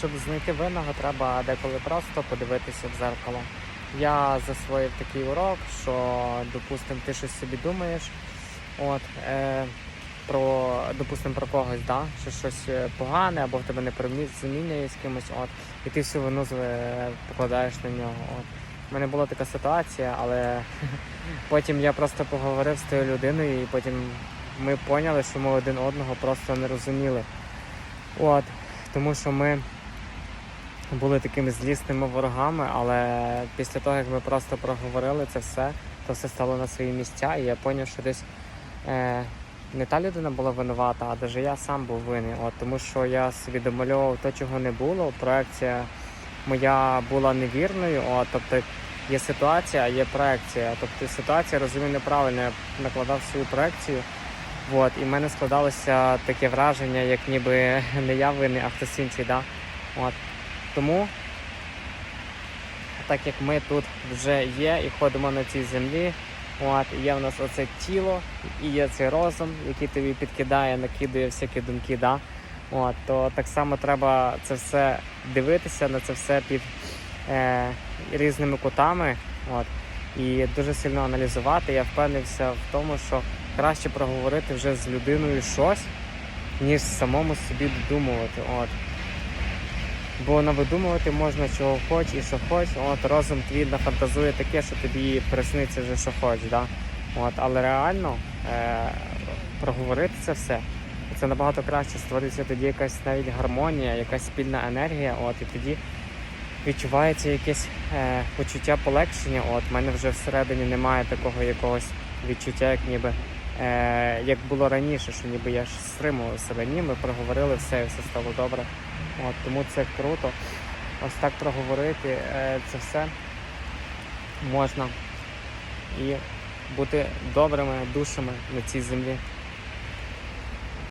щоб знайти винного, треба деколи просто подивитися в зеркало. Я засвоїв такий урок, що, допустим, ти щось собі думаєш, от, е, про, допустим, про когось, да, що щось е, погане, або в тебе непорозуміння є з кимось, от, і ти всю вину покладаєш на нього. От. У мене була така ситуація, але потім я просто поговорив з тою людиною, і потім ми поняли, що ми один одного просто не розуміли. От, тому що ми були такими злісними ворогами, але після того, як ми просто проговорили це все, то все стало на свої місця, і я зрозумів, що десь е, не та людина була винувата, а навіть я сам був винний. От, тому що я собі домальовував те, чого не було. Проекція моя була невірною. От, тобто є ситуація, є проекція. Тобто ситуація розумію неправильно, я накладав свою проекцію. От, і в мене складалося таке враження, як ніби не я винний, а хтось інший. Да? От. Тому, так як ми тут вже є і ходимо на цій землі, от, є в нас оце тіло, і є цей розум, який тобі підкидає, накидує всякі думки, да? от, то так само треба це все дивитися на це все під е, різними кутами. От, і дуже сильно аналізувати. Я впевнився в тому, що краще проговорити вже з людиною щось, ніж самому собі додумувати. От. Бо навидумувати можна чого хоч і що хоч. От розум твій нафантазує таке, що тобі присниться вже що хоч. Да? От, але реально е- проговорити це все. Це набагато краще створиться тоді якась навіть гармонія, якась спільна енергія. От, і тоді відчувається якесь е, почуття полегшення. От, мене вже всередині немає такого якогось відчуття, як ніби. Е, як було раніше, що ніби я ж стримував себе. Ні, ми проговорили все, і все стало добре. От, тому це круто. Ось так проговорити е, це все можна і бути добрими душами на цій землі.